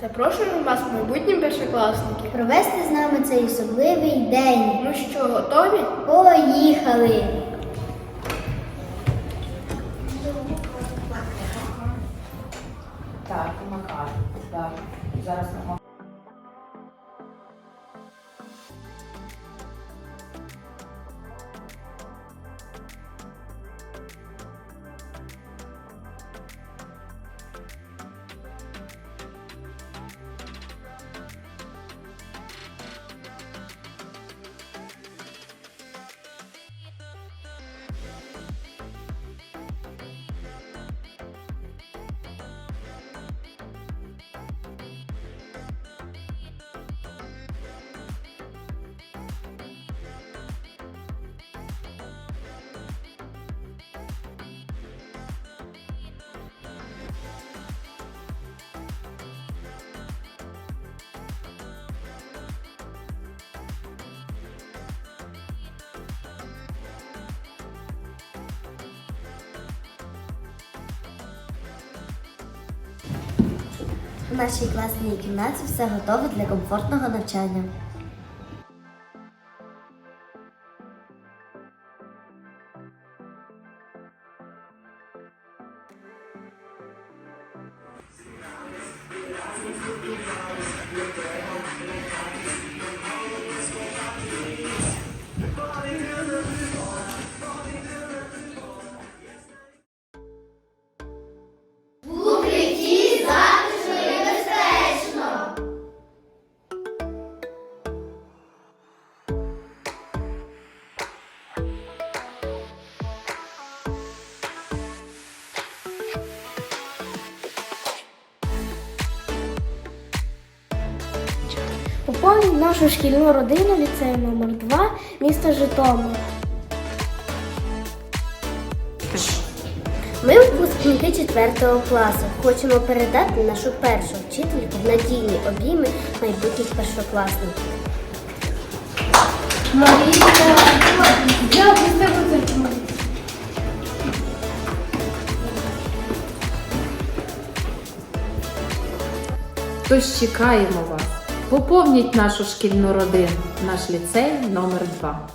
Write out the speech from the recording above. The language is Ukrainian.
Запрошуємо вас, майбутні першокласники. Провести з нами цей особливий день. Ну що, готові? Поїхали! Так, Макар. Так. Зараз ми У нашій класній кімнаті все готове для комфортного навчання. Поповніть нашу шкільну родину ліцею номер 2 міста Житомир. Ми випускники 4 класу. Хочемо передати нашу першу вчительку в надійні обійми майбутніх першокласників. Тож чекаємо вас. Поповніть нашу шкільну родину, наш ліцей номер 2